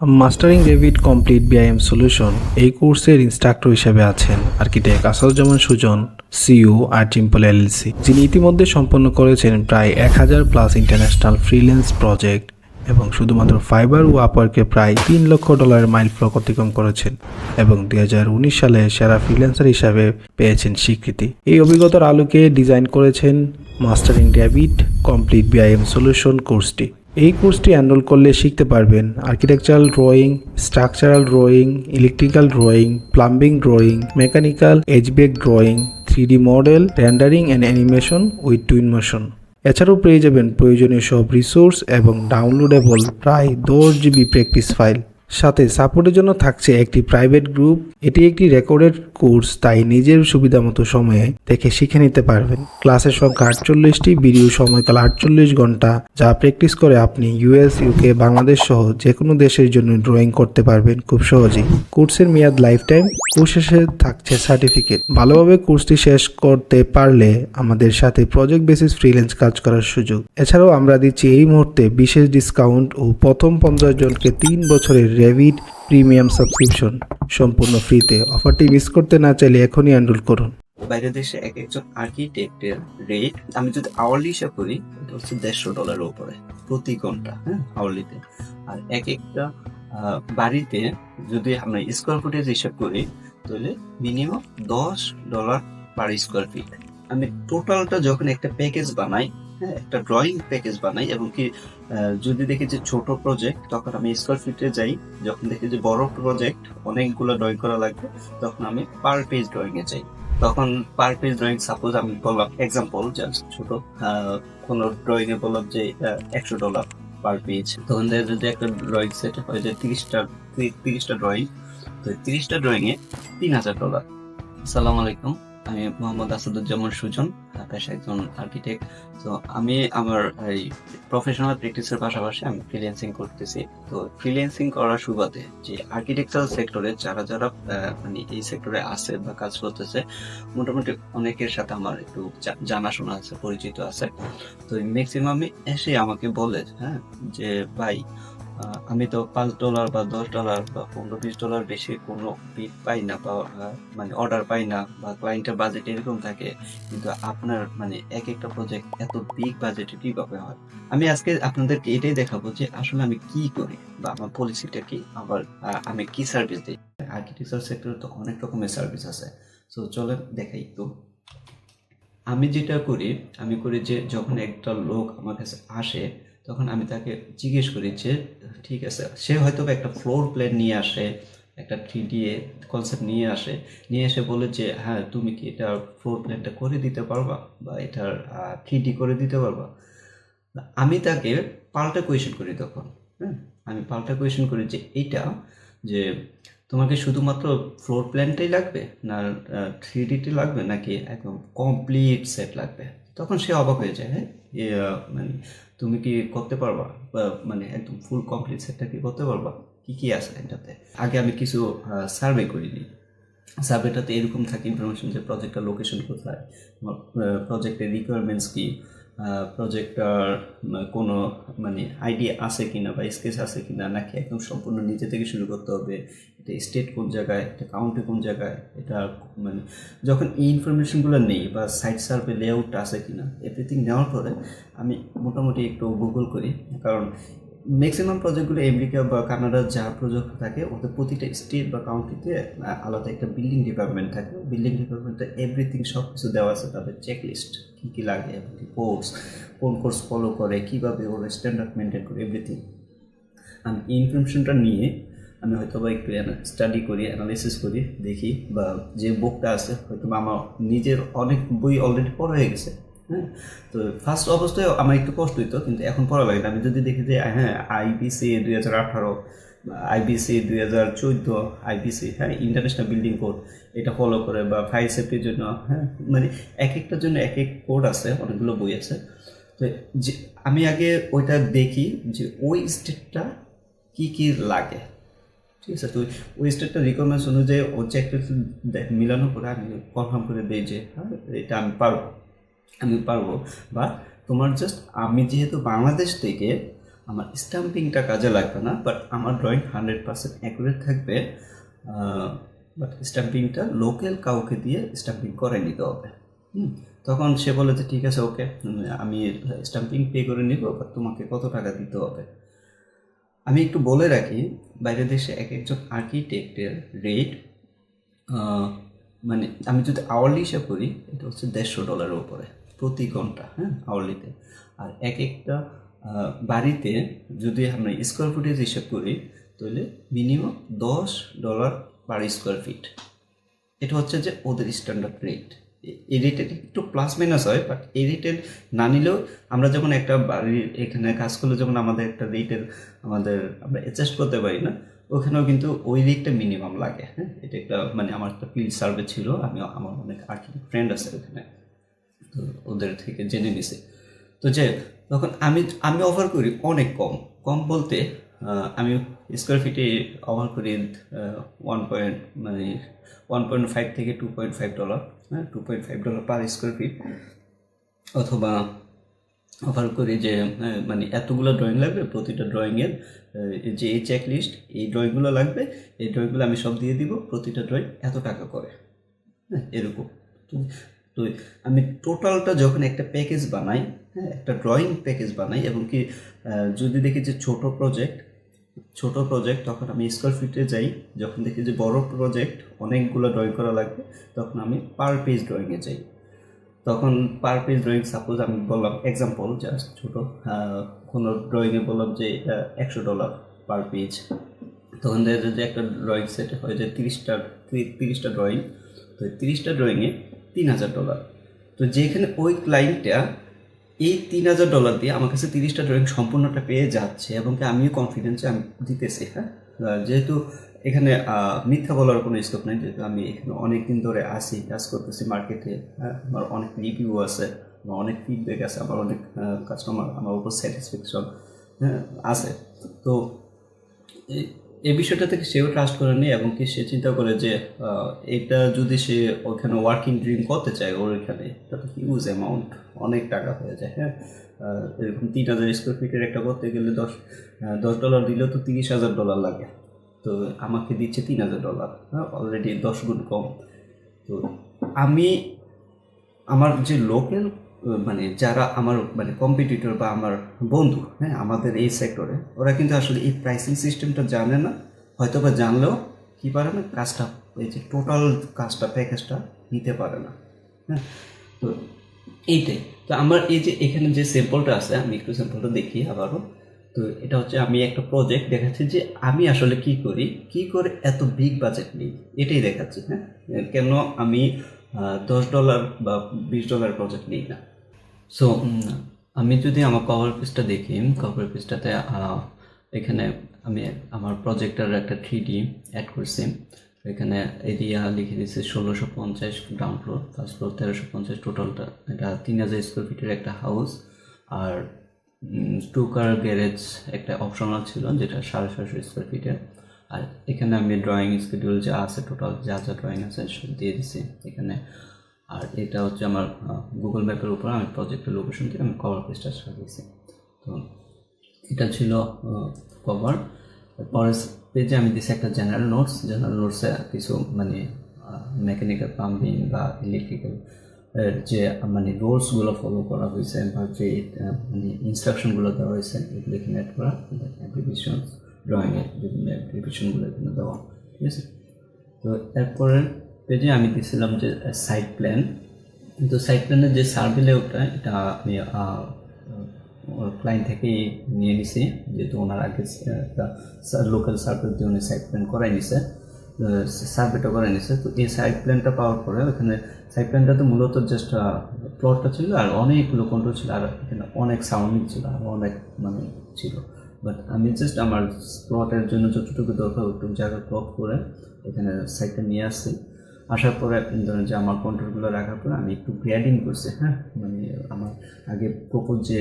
Mastering Revit complete BIM solution. এই কোর্সের instructor হিসেবে আছেন আর্কিটেক্ট আসাদুজ্জামান সুজন, সিইও আর চিম্পল এলএলসি, যিনি ইতিমধ্যে সম্পন্ন করেছেন প্রায় এক হাজার প্লাস ইন্টারন্যাশনাল ফ্রিল্যান্স প্রজেক্ট এবং শুধুমাত্র ফাইবার ও আপওয়ার্কে প্রায় তিন লক্ষ ডলারের মাইল ফ্লক অতিক্রম করেছেন এবং দুই হাজার উনিশ সালে সেরা ফ্রিল্যান্সার হিসাবে পেয়েছেন স্বীকৃতি। এই অভিজ্ঞতার আলোকে ডিজাইন করেছেন mastering David complete BIM solution কোর্সটি। এই কোর্সটি এনরোল করলে শিখতে পারবেন architectural drawing, structural drawing, electrical drawing, plumbing drawing, mechanical এজবেক drawing three model, rendering and animation with twin motion. এছাড়াও পেয়ে যাবেন প্রয়োজনীয় সব রিসোর্স এবং ডাউনলোডেবল প্রায় দশ জিবি প্র্যাকটিস ফাইল। সাথে সাপোর্টের জন্য থাকছে একটি প্রাইভেট গ্রুপ এটি একটি রেকর্ডেড কোর্স তাই নিজের সুবিধা মতো সময়ে দেখে শিখে নিতে পারবেন। ক্লাসের সংখ্যা আটচল্লিশটি ভিডিও সময়কাল আটচল্লিশ ঘণ্টা, যা প্র্যাকটিস করে আপনি ইউএস ইউকে বাংলাদেশ সহ যে কোনো দেশের জন্য ড্রয়িং করতে পারবেন খুব সহজেই। কোর্সের মেয়াদ লাইফ টাইম কোর্স শেষে থাকছে সার্টিফিকেট ভালোভাবে কোর্সটি শেষ করতে পারলে আমাদের সাথে প্রজেক্ট বেসিস ফ্রিল্যান্স কাজ করার সুযোগ। এছাড়াও আমরা দিচ্ছি এই মুহূর্তে বিশেষ ডিসকাউন্ট ও প্রথম পঞ্চাশ জনকে তিন বছরের রেভিড প্রিমিয়াম সাবস্ক্রিপশন সম্পূর্ণ ফ্রিতে। অফারটি মিস করতে না চাইলে এখনই এনরোল করুন। বাইরের দেশে এক একজন আর্কিটেক্টের রেট আমি যদি আওয়ারলি হিসাব করি হচ্ছে দেড়শো ডলারের উপরে প্রতি ঘণ্টা হ্যাঁ আওয়ারলিতে আর এক একটা বাড়িতে যদি আমরা স্কোয়ার ফুটের হিসাব করি, তাহলে মিনিমাম দশ ডলার পার স্কোয়ার ফিট আমি টোটালটা যখন একটা প্যাকেজ বানাই হ্যাঁ একটা ড্রয়িং প্যাকেজ বানাই এবং কি যদি দেখি যে ছোট প্রজেক্ট তখন আমি স্কোয়ার ফিটে যাই, যখন দেখি যে বড় প্রজেক্ট অনেকগুলো ড্রয়িং করা লাগবে, তখন আমি পার পেজ ড্রয়িং এ যাই। তখন পার পেজ ড্রয়িং সাপোজ আমি বললাম এক্সাম্পল ছোট কোনো ড্রয়িং এ বললাম যে একশো ডলার পার পেজ তখন যায় একটা ড্রয়িং সেট হয় যে তিরিশটা তিরিশটা ড্রয়িং তো তিরিশটা ড্রয়িং এ তিন হাজার ডলার আসসালামু আলাইকুম। আমি মোহাম্মদ আসাদুজ্জামান সুজন পেশা একজন আর্কিটেক্ট তো আমি আমার এই প্রফেশনাল প্র্যাকটিসের পাশাপাশি আমি ফ্রিল্যান্সিং করতেছি। তো ফ্রিল্যান্সিং করার সুবাদে যে আর্কিটেকচারাল সেক্টরে যারা যারা মানে এই সেক্টরে আছে বা কাজ করতেছে, মোটামুটি অনেকের সাথে আমার একটু জানাশোনা আছে, পরিচিত আছে। তো ম্যাক্সিমামই এসে আমাকে বলে হ্যাঁ যে, ভাই আমি তো পাঁচ ডলার বা দশ ডলার বা পনেরো বিশ ডলার বেশি কোনো বিট পাই না বা মানে অর্ডার পাই না বা ক্লায়েন্টের বাজেট এরকম থাকে, কিন্তু আপনার মানে এক একটা প্রজেক্ট এত বিগ বাজেটে কীভাবে হয়? আমি আজকে আপনাদেরকে এটাই দেখাবো যে আসলে আমি কি করি বা আমার পলিসিটা কি? আবার আমি কি সার্ভিস দিই? আর্কিটেকচার সেক্টরে তো অনেক রকমের সার্ভিস আছে। সো চলেন দেখাই। একটু আমি যেটা করি, আমি করি যে যখন একটা লোক আমার কাছে আসে তখন আমি তাকে জিজ্ঞেস করি যে, ঠিক আছে। সে হয়তো একটা ফ্লোর প্ল্যান নিয়ে আসে, একটা থ্রি ডি এ কনসেপ্ট নিয়ে আসে। নিয়ে এসে বলে যে হ্যাঁ তুমি কি এটা ফ্লোর প্ল্যানটা করে দিতে পারবা? বা এটার থ্রি ডি করে দিতে পারবা? আমি তাকে পাল্টা কোয়েশন করি তখন হ্যাঁ? আমি পাল্টা কোয়েশন করি যে, এইটা যে, তোমাকে শুধুমাত্র ফ্লোর প্ল্যানটাই লাগবে? না থ্রি ডিটি লাগবে? নাকি একদম কমপ্লিট সেট লাগবে? তখন সে অবাক হয়ে যায় হ্যাঁ? মানে তুমি কি করতে পারবা? মানে একদম ফুল কমপ্লিট সেটটা কি করতে পারবা? কি কি আছে এটাতে? আগে আমি কিছু সার্ভে করিনি। সার্ভেটাতে এরকম থাকে ইনফরমেশন যে প্রজেক্টটা লোকেশন কোথায় প্রজেক্টের রিকোয়ারমেন্টস কি প্রজেক্টটার কোনো মানে আইডিয়া আছে কিনা বা স্কেচ আছে কিনা, নাকি একদম সম্পূর্ণ নিজে থেকে শুরু করতে হবে? এটা স্টেট কোন জায়গায়, এটা কাউন্টি কোন জায়গায়? এটা মানে যখন এই ইনফরমেশনগুলো নেই বা সাইট সার্ভে লেআউট আছে কিনা এভরিথিং নেওয়ার পরে আমি মোটামুটি একটু গুগল করি। কারণ ম্যাক্সিমাম প্রজেক্টগুলো আমেরিকা বা কানাডার যা প্রজেক্ট থাকে, ওদের প্রতিটা স্টেট বা কাউন্টিতে আলাদা একটা বিল্ডিং ডিপার্টমেন্ট থাকে। বিল্ডিং ডিপার্টমেন্টে এভরিথিং সব কিছু দেওয়া আছে তাদের চেকলিস্ট কী কী লাগে কোর্স কোন কোর্স ফলো করে, কীভাবে ওর স্ট্যান্ডার্ড মেনটেন করে এভরিথিং আমি ইনফরমেশনটা নিয়ে আমি হয়তো বা একটু স্টাডি করি অ্যানালিসিস করি, দেখি বা যে বুকটা আছে হয়তো আমার নিজের অনেক বই অলরেডি পড়া হয়ে গেছে। হ্যাঁ? তো ফার্স্ট অবস্থায় আমার একটু কষ্ট হইতো, কিন্তু এখন পড়া লাগে না। আমি যদি দেখি যে হ্যাঁ আইবিসি দুই হাজার আঠারো আইবিসি দুই হাজার চোদ্দ আইবিসি হ্যাঁ ইন্টারন্যাশনাল বিল্ডিং কোড এটা ফলো করে বা ফায়ার সেফটির জন্য হ্যাঁ মানে এক একটার জন্য এক এক কোড আছে, অনেকগুলো বই আছে। তো যে, আমি আগে ওইটা দেখি যে, ওই স্টেটটা কি কি লাগে। ঠিক আছে? তো ওই স্টেটটা রিকোয়ারমেন্টস অনুযায়ী ও চেকটা মিলানো করে আমি কনফার্ম করে দিই যে হ্যাঁ এটা আমি পারব। আমি পারব। বা তোমার জাস্ট আমি যেহেতু বাংলাদেশ থেকে, আমার স্টাম্পিংটা কাজে লাগবে না বাট আমার ড্রয়িং হান্ড্রেড পার্সেন্ট অ্যাকুরেট থাকবে বাট স্টাম্পিংটা লোকাল কাউকে দিয়ে স্টাম্পিং করে নিতে হবে। তখন সে বলে যে, ঠিক আছে ওকে আমি স্টাম্পিং পে করে নিব বাট তোমাকে কত টাকা দিতে হবে? আমি একটু বলে রাখি, বাইরের দেশে এক একজন আর্কিটেক্টের রেট মানে আমি যদি আওয়ারলি হিসাব করি, এটা হচ্ছে দেড়শো ডলারের উপরে, প্রতি ঘণ্টা হ্যাঁ আওয়ারলিতে আর এক একটা বাড়িতে যদি আমরা স্কোয়ার ফুটেজ হিসাব করি, তাহলে মিনিমাম দশ ডলার পার স্কোয়ার ফিট এটা হচ্ছে যে ওদের স্ট্যান্ডার্ড রেট এই রেটের একটু প্লাস মাইনাস হয় বাট এই রেটের না নিলেও আমরা যখন একটা বাড়ির এখানে কাজ করলে, যখন আমাদের একটা রেটের আমাদের আমরা অ্যাডজাস্ট করতে পারি না ওখানেও কিন্তু ওই রেটটা মিনিমাম লাগে হ্যাঁ? এটা একটা মানে আমার একটা ফিল্ড সার্ভে ছিল, আমি, আমার অনেক আর্কিটেক্ট ফ্রেন্ড আছে ওখানে। তো ওদের থেকে জেনে নিছে। তো যে তখন আমি আমি অফার করি অনেক কম। কম বলতে আমি স্কোয়ার ফিটে অফার করি ওয়ান পয়েন্ট মানে ওয়ান পয়েন্ট ফাইভ থেকে টু পয়েন্ট ফাইভ ডলার হ্যাঁ? Two point five dollar per square feet অথবা অফার করি যে মানে এতগুলো ড্রয়িং লাগবে, প্রতিটা ড্রয়িংয়ের যে এই চেক লিস্ট এই ড্রয়িংগুলো লাগবে, এই ড্রয়িংগুলো আমি সব দিয়ে দিব, প্রতিটা ড্রয়িং এত টাকা করে। হ্যাঁ এরকম। তো আমি টোটালটা যখন একটা প্যাকেজ বানাই হ্যাঁ একটা ড্রয়িং প্যাকেজ বানাই, এবং কি যদি দেখি যে ছোট প্রজেক্ট ছোট প্রজেক্ট তখন আমি স্কোয়ার ফিটে যাই, যখন দেখি যে বড় প্রজেক্ট অনেকগুলো ড্রয়িং করা লাগবে, তখন আমি পার পেজ ড্রয়িংয়ে যাই। তখন পার পেজ ড্রয়িং সাপোজ আমি বললাম এক্সাম্পল জাস্ট ছোটো কোনো ড্রয়িংয়ে বললাম যে, এটা একশো ডলার পার পেজ তখন দেখা যায় যে একটা ড্রয়িং সেট হয় যে তিরিশটা তিরিশটা ড্রয়িং তো তিরিশটা ড্রয়িংয়ে তিন হাজার ডলার তো যেখানে ওই ক্লায়েন্টটা এই তিন হাজার ডলার দিয়ে আমার কাছে তিরিশটা ড্রয়িং সম্পূর্ণটা পেয়ে যাচ্ছে এবং কি আমিও কনফিডেন্সে আমি দিতেছি হ্যাঁ? যেহেতু এখানে মিথ্যা বলার কোনো স্কোপ নেই, যেহেতু আমি এখানে অনেক দিন ধরে আসি কাজ করতেছি মার্কেটে হ্যাঁ আমার অনেক রিভিউ আছে, আমার অনেক ফিডব্যাক আছে, আমার অনেক কাস্টমার আমার উপর স্যাটিসফ্যাকশন হ্যাঁ আছে। তো এই- বিষয়টা থেকে সেও ট্রাস্ট করে নেই এবং কি সে চিন্তা করে যে এটা যদি সে ওখানে ওয়ার্কিং ড্রিম করতে চায়, ওর এখানে তাতে হিউজ অ্যামাউন্ট অনেক টাকা হয়ে যায় হ্যাঁ। এরকম তিন হাজার স্কোয়ার ফিটের একটা করতে গেলে দশ দশ ডলার দিলেও তো তিরিশ হাজার ডলার লাগে। তো আমাকে দিচ্ছে তিন হাজার ডলার হ্যাঁ অলরেডি দশ গুণ কম। তো আমি আমার যে লোকাল মানে যারা আমার মানে কম্পিটিটর বা আমার বন্ধু হ্যাঁ আমাদের এই সেক্টরে ওরা কিন্তু আসলে এই প্রাইসিং সিস্টেমটা জানে না। হয়তো বা জানলেও কী পারে না, কাজটা, এই যে টোটাল কাজটা প্যাকেজটা নিতে পারে না হ্যাঁ। তো এইটাই। তো আমার এই যে এখানে যে স্যাম্পলটা আছে, আমি একটু স্যাম্পলটা দেখি আবারও। তো এটা হচ্ছে আমি একটা প্রজেক্ট দেখাচ্ছি যে আমি আসলে কি করি, কি করে এত বিগ বাজেট নিই, এটাই দেখাচ্ছি হ্যাঁ? কেন আমি দশ ডলার বা বিশ ডলার প্রজেক্ট নিই না। সো আমি যদি আমার কভার পেজটা দেখি কভার পেজটাতে এখানে আমি আমার প্রজেক্টের একটা থ্রি ডি অ্যাড করছি। এখানে এরিয়া লিখে দিয়েছে ষোলোশো পঞ্চাশ গ্রাউন্ড ফ্লোর ফার্স্ট ফ্লোর তেরোশো পঞ্চাশ টোটালটা এটা তিন হাজার স্কোয়ার ফিটের একটা হাউস আর টু কার গ্যারেজ একটা অপশনাল ছিল যেটা সাড়ে ছশো স্কোয়ার ফিটের আর এখানে আমি ড্রয়িং স্কেডিউল যা আছে টোটাল যা যা ড্রয়িং আছে সব দিয়ে দিছি এখানে। আর এটা হচ্ছে আমার গুগল ম্যাপের উপর আমি প্রজেক্টের লোকেশন থেকে আমি কভার পেজটা সাজিয়েছি তো এটা ছিল কভার পরের পেজে আমি দিছি একটা জেনারেল নোটস জেনারেল নোটসে কিছু মানে মেকানিক্যাল পাম্পিং বা ইলেকট্রিক্যাল যে মানে রোলসগুলো ফলো করা হয়েছে বা যে মানে ইনস্ট্রাকশনগুলো দেওয়া হয়েছে, এগুলো এখানে অ্যাড করা অ্যাপ্লিকেশন ড্রয়িংয়ের বিভিন্ন অ্যাপ্লিকেশনগুলো এখানে দেওয়া, ঠিক আছে? তো এরপরের পেজে আমি দিয়েছিলাম যে সাইড প্ল্যান কিন্তু সাইড প্ল্যানের যে সার্ভে লেআউটটা এটা আমি ক্লায়েন্ট থেকেই নিয়ে নিছি, যেহেতু ওনার আগে লোকাল সার্ভে দিয়ে উনি সাইড প্ল্যান করাই নিছে। সার্ভেটা করে নিছে, তো এই সাইড প্ল্যানটা পাওয়ার পরে ওখানে সাইড প্ল্যানটা তো মূলত জাস্ট প্লটটা ছিল আর অনেকগুলো কন্ট্রোল ছিল আর এখানে অনেক সাউন্ডিং ছিল আর অনেক মানে ছিল। বাট আমি জাস্ট আমার প্লটের জন্য যতটুকু দরকার ওটুকু জায়গা ক্লক করে এখানে সাইডটা নিয়ে আসছি। আসার পরে ধরেন যে আমার কন্ট্রোলগুলো রাখার পরে আমি একটু গ্রেডিং করছি হ্যাঁ? মানে আমার আগে প্রপোজ যে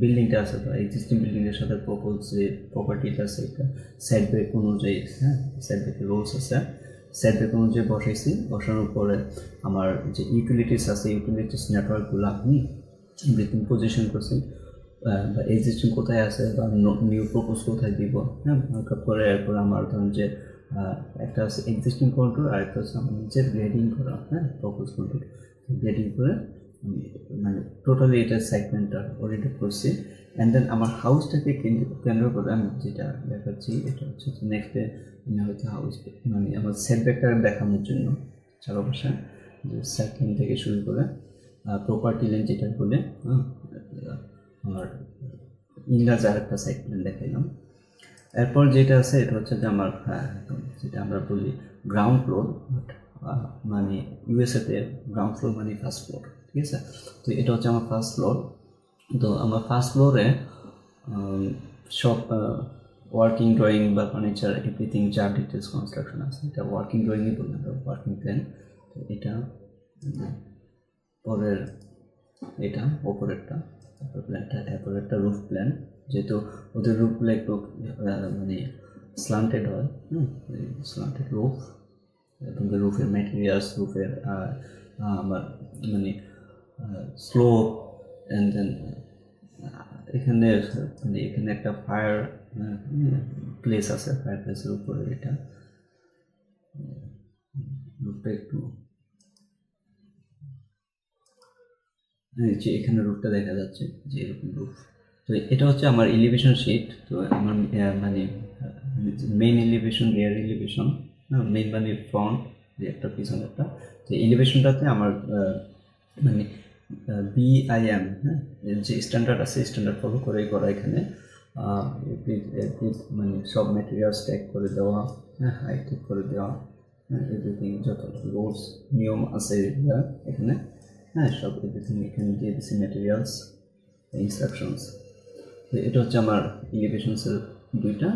বিল্ডিংটা আছে বা এক্সিস্টিং বিল্ডিংয়ের সাথে প্রপোজ যে প্রপার্টিটা আছে, এটা সাইড ব্যাক অনুযায়ী হ্যাঁ? সাইড ব্যাকের রোলস আছে। সাইড ব্যাক অনুযায়ী বসাইছি, বসানোর পরে আমার যে ইউটিলিটিস আছে ইউটিলিটিস নেটওয়ার্কগুলো আমি এভরিথিং পজিশন করছি বা এক্সিস্টিং কোথায় আছে, বা নিউ প্রপোজ কোথায় দিব হ্যাঁ? করে এরপর আমার ধরুন যে একটা হচ্ছে এক্সিস্টিং কন্ট্রোল আর একটা হচ্ছে আমার নিজের গ্রেডিং করা হ্যাঁ প্রপোজ কন্ট্রোল গ্রেডিং করে আমি মানে টোটালি এটা সেগমেন্টটা ওরিয়েন্টেড করছি। অ্যান্ড দেন আমার হাউসটাকে কেন্দ্র কেন্দ্র করে আমি যেটা দেখাচ্ছি এটা হচ্ছে নেক্সট ডে হচ্ছে হাউস মানে আমার সেটব্যাকটা দেখানোর জন্য চারপাশে যে সেকেন্ড থেকে শুরু করে প্রপার্টি লেন যেটা বলে হ্যাঁ, আর ইংরাজ আর একটা সাইড দেখাইলাম। এরপর যেটা আছে এটা হচ্ছে যে আমার হ্যাঁ, যেটা আমরা বলি গ্রাউন্ড ফ্লোর মানে ইউএসএতে গ্রাউন্ড ফ্লোর মানে ফার্স্ট ফ্লোর ঠিক আছে? তো এটা হচ্ছে আমার ফার্স্ট ফ্লোর তো আমার ফার্স্ট ফ্লোরে সব ওয়ার্কিং ড্রয়িং বা ফার্নিচার এভরিথিং যা ডিটেলস কনস্ট্রাকশন আছে এটা ওয়ার্কিং ড্রয়িংই বললাম ওয়ার্কিং প্ল্যান তো এটা পরের এটা ওপরেরটা তারপর প্ল্যানটা এরপর একটা রুফ প্ল্যান যেহেতু ওদের রুফগুলো একটু মানে স্লান্টেড হয়, হুম স্লান্টেড রুফ এবং রুফের ম্যাটেরিয়ালস রুফের আমার মানে স্লো অ্যান্ড দেন এখানে মানে এখানে একটা ফায়ার প্লেস আছে ফায়ার প্লেসের উপরে এটা। রুফটা একটু যে এখানে রুটটা দেখা যাচ্ছে, যে এরকম রুফ তো এটা হচ্ছে আমার এলিভেশন শিট তো আমার মানে main elevation rear elevation main মানে ফ্রন্ট যে একটা পিছন একটা। তো এলিভেশনটাতে আমার মানে বিআইএম হ্যাঁ যে স্ট্যান্ডার্ড আছে স্ট্যান্ডার্ড ফলো করেই করা এখানে। মানে সব ম্যাটেরিয়ালস ট্যাগ করে দেওয়া হ্যাঁ হাইট ঠিক করে দেওয়া হ্যাঁ এভরিথিং যত রুলস নিয়ম আছে এখানে। হ্যাঁ সব এভরিথিং এখানে দিয়ে দিচ্ছি ম্যাটেরিয়ালস ইনস্ট্রাকশনস এটা হচ্ছে আমার এলিভেশনসের দুইটা,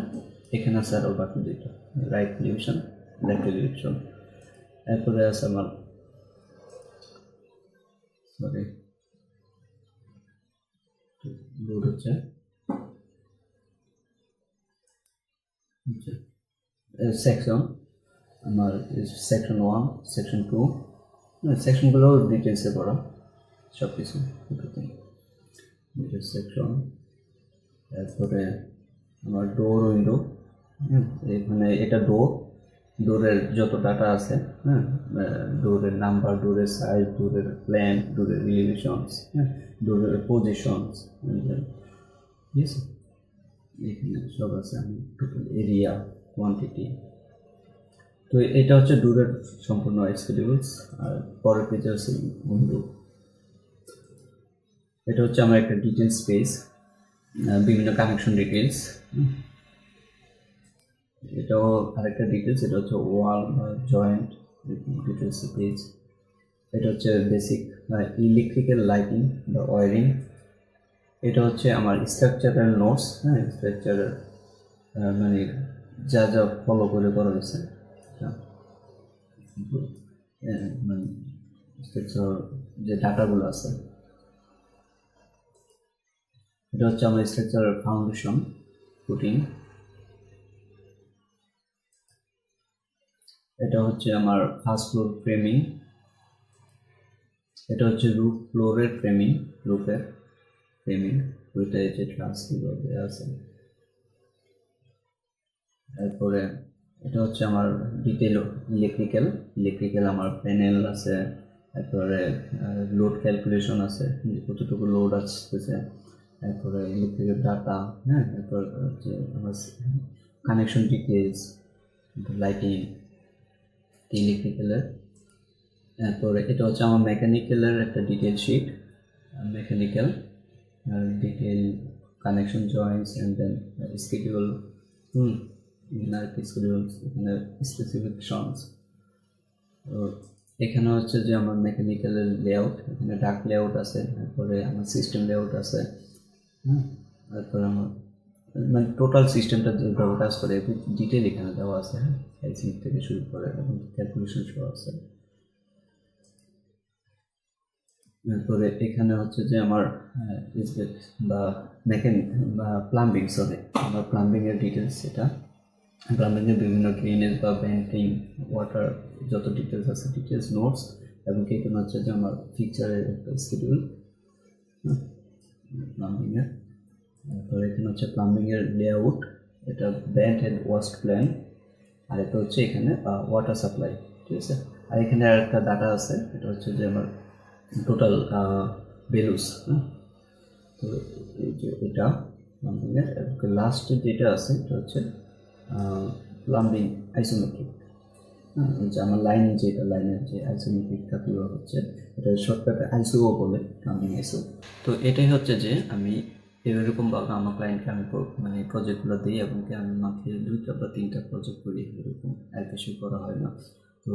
এখানে আছে আরও বাকি দুইটা রাইট এলিভেশন লেফট এলিভেশন এরপরে আছে আমার সরি লোড হচ্ছে সেকশন আমার সেকশন ওয়ান সেকশন টু সেকশনগুলো ডিটেলসে পড়া সব কিছু সেকশন তারপরে আমার ডোর উইন্ডো এখানে এটা ডোর ডোরের যত ডাটা আছে হ্যাঁ ডোরের নাম্বার ডোরের সাইজ ডোরের প্ল্যান ডোরের রিলেশনস হ্যাঁ ডোরের পজিশনস ঠিক আছে এখানে সব আছে, আমি টোটাল এরিয়া কোয়ান্টিটি তো এটা হচ্ছে ডোরের সম্পূর্ণ এক্সপেডিবলস আর পরের পেজে আছে উইন্ডো এটা হচ্ছে আমার একটা ডিটেলস স্পেস বিভিন্ন কানেকশন ডিটেলস এটাও আরেকটা ডিটেলস এটা হচ্ছে ওয়াল বা জয়েন্ট ডিটেলস পেজ এটা হচ্ছে বেসিক ইলেকট্রিক্যাল লাইটিং বা ওয়ারিং এটা হচ্ছে আমার স্ট্রাকচারাল নোটস হ্যাঁ স্ট্রাকচারাল মানে যা যা ফলো করে করা এটা। কিন্তু, মানে যে ডাটাগুলো আছে। এটা হচ্ছে আমার স্ট্রাকচারাল ফাউন্ডেশন ফুটিং এটা হচ্ছে আমার ফার্স্ট ফ্লোর ফ্রেমিং এটা হচ্ছে রুফ ফ্লোরের ফ্রেমিং রুফের ফ্রেমিং যে ট্রান্সফার দেওয়া আছে। তারপরে এটা হচ্ছে আমার ডিটেল ইলেকট্রিক্যাল ইলেকট্রিক্যাল আমার প্যানেল আছে। তারপরে লোড ক্যালকুলেশন আছে। কতটুকু লোড আসতেছে। তারপরে ইলেকট্রিকের ডাটা হ্যাঁ তারপর হচ্ছে আমার কানেকশন ডিটেলস লাইটিং ইলেকট্রিক্যালের তারপরে এটা হচ্ছে আমার মেকানিক্যালের একটা detail sheet mechanical detail connection joints and then schedule hmm আর কি স্কেডিউল এখানে স্পেসিফিকেশনস এখানে হচ্ছে যে আমার মেকানিক্যালের লেআউট এখানে ডাক লেআউট আছে, তারপরে আমার সিস্টেম লেআউট আছে। হ্যাঁ তারপরে আমার মানে টোটাল সিস্টেমটা যেভাবে কাজ করে, একটু ডিটেল এখানে দেওয়া আছে হ্যাঁ? সাইজিং থেকে শুরু করে, এবং ক্যালকুলেশন সহ আছে। তারপরে এখানে হচ্ছে যে আমার বা মেকানিক বা প্লাম্বিং সরি আমার প্লাম্বিংয়ের ডিটেলস এটা প্লাম্বিংয়ের বিভিন্ন ড্রেনেজ বা ব্যাংকিং ওয়াটার যত ডিটেলস আছে ডিটেলস নোটস এবং এখানে হচ্ছে যে আমার ফিচারের একটা শিডিউল প্লাম্বিংয়ের তারপর এখানে হচ্ছে প্লাম্বিং এর লেআউট এটা ব্যান্ড অ্যান্ড ওয়াস্ট প্ল্যান আর এটা হচ্ছে এখানে ওয়াটার সাপ্লাই ঠিক আছে? আর এখানে আর একটা ডাটা আছে, এটা হচ্ছে যে আমার টোটাল বেলুস হ্যাঁ? তো এই যে এটা প্লাম্বিংয়ের লাস্ট যেটা আছে, এটা হচ্ছে প্লাম্বিং আইসোমেট্রিক যে আমার লাইন যেটা লাইনের যে আইসোমেট্রিকটা কীভাবে হচ্ছে, এটা শর্টকাটে আইসোও বলে প্লাম্বিং আইসো তো এটাই হচ্ছে যে আমি এরকমভাবে আমার ক্লায়েন্টকে আমি মানে প্রজেক্টগুলো দিই এবং কি আমি মাত্র দুইটা বা তিনটা প্রজেক্ট করি, এরকম আর বেশি করা হয় না। তো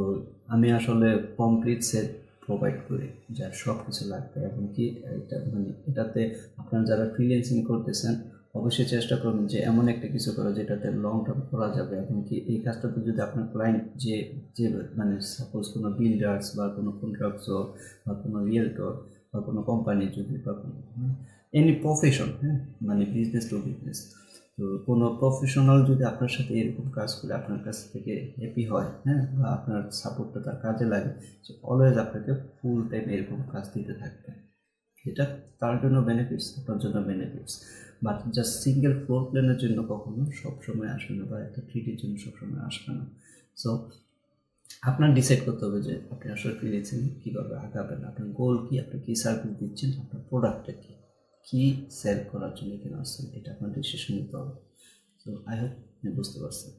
আমি আসলে কমপ্লিট সেট প্রোভাইড করি, যার সব কিছু লাগবে। এবং কি এটা মানে এটাতে আপনারা যারা ফ্রিল্যান্সিং করতেছেন অবশ্যই চেষ্টা করবেন যে এমন একটা কিছু করা যেটাতে লং টার্ম করা যাবে। এবং কি এই কাজটাতে যদি আপনার ক্লায়েন্ট যে যে মানে সাপোজ কোনো বিল্ডার্স বা কোনো কন্ট্রাক্টর বা কোনো রিয়েলটর বা কোনো কোম্পানি যদি বা কোনো এনি প্রফেশন হ্যাঁ মানে বিজনেস টু বিজনেস তো কোনো প্রফেশনাল যদি আপনার সাথে এরকম কাজ করে আপনার কাছ থেকে হ্যাপি হয় হ্যাঁ বা আপনার সাপোর্টটা তার কাজে লাগে অলওয়েজ আপনাকে ফুল টাইম এরকম কাজ দিতে থাকবে। এটা তার জন্য বেনিফিটস আপনার জন্য benefits but just single floor প্ল্যানের জন্য কখনো সবসময় আসবে না বা একটা থ্রিডির জন্য সবসময় আসবে না। সো আপনার ডিসাইড করতে হবে যে আপনি আসলে ফ্রিল্যান্সিং কীভাবে আগাবেন? আপনার গোল কী? আপনি কী সার্ভিস দিচ্ছেন? আপনার প্রোডাক্টটা কী? কী সেল করার জন্য এখানে আসছেন? এটা আপনার ডিসিশন নিতে হবে। সো আই হোপ আপনি বুঝতে পারছেন।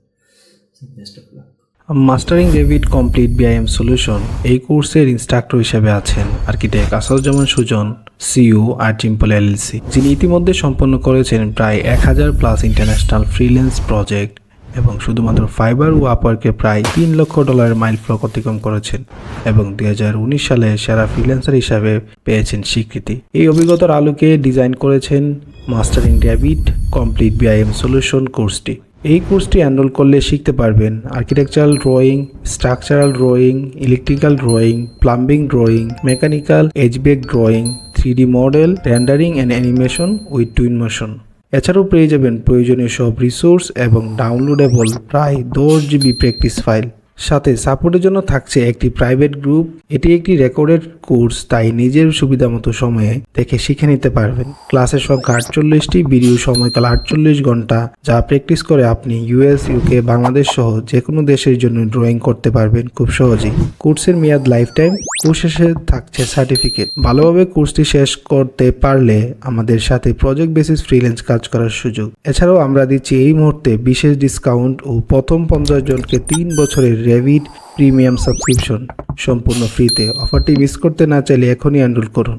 Best of luck mastering Revit complete BIM solution. এই কোর্সের ইনস্ট্রাক্টর হিসেবে আছেন আর্কিটেক্ট আসাদুজ্জামান সুজন, সিইও আর চিম্পল এলএলসি, যিনি ইতিমধ্যে সম্পন্ন করেছেন প্রায় এক হাজার প্লাস ইন্টারন্যাশনাল ফ্রিল্যান্স প্রজেক্ট এবং শুধুমাত্র ফাইবার ও আপওয়ার্কে প্রায় তিন লক্ষ ডলারের মাইল ফ্লক অতিক্রম করেছেন এবং দুই হাজার উনিশ সালে সেরা ফ্রিল্যান্সার হিসাবে পেয়েছেন স্বীকৃতি। এই অভিজ্ঞতার আলোকে ডিজাইন করেছেন mastering David complete BIM solution কোর্সটি। এই কোর্সটি এনরোল করলে শিখতে পারবেন architectural drawing, structural drawing, electrical drawing, plumbing drawing, mechanical এজবেক drawing three model, rendering and animation with twin motion এছাড়াও পেয়ে যাবেন প্রয়োজনীয় সব রিসোর্স এবং ডাউনলোডেবল প্রায় দশ জিবি প্র্যাকটিস ফাইল। সাথে সাপোর্টের জন্য থাকছে একটি প্রাইভেট গ্রুপ। এটি একটি রেকর্ডেড কোর্স, তাই নিজের সুবিধা মতো সময়ে দেখে শিখে নিতে পারবেন। ক্লাসের সংখ্যা আটচল্লিশটি ভিডিও সময়কাল আটচল্লিশ ঘণ্টা, যা প্র্যাকটিস করে আপনি ইউএস ইউকে, বাংলাদেশ সহ যে কোনো দেশের জন্য ড্রয়িং করতে পারবেন খুব সহজেই। কোর্সের মেয়াদ লাইফ টাইম কোর্স শেষে থাকছে সার্টিফিকেট। ভালোভাবে কোর্সটি শেষ করতে পারলে আমাদের সাথে প্রজেক্ট বেসিস ফ্রিল্যান্স কাজ করার সুযোগ। এছাড়াও আমরা দিচ্ছি এই মুহূর্তে বিশেষ ডিসকাউন্ট ও প্রথম পঞ্চাশ জনকে তিন বছরের রেভিড প্রিমিয়াম সাবস্ক্রিপশন সম্পূর্ণ ফ্রিতে অফারটি মিস করতে না চাইলে এখনই এনরোল করুন।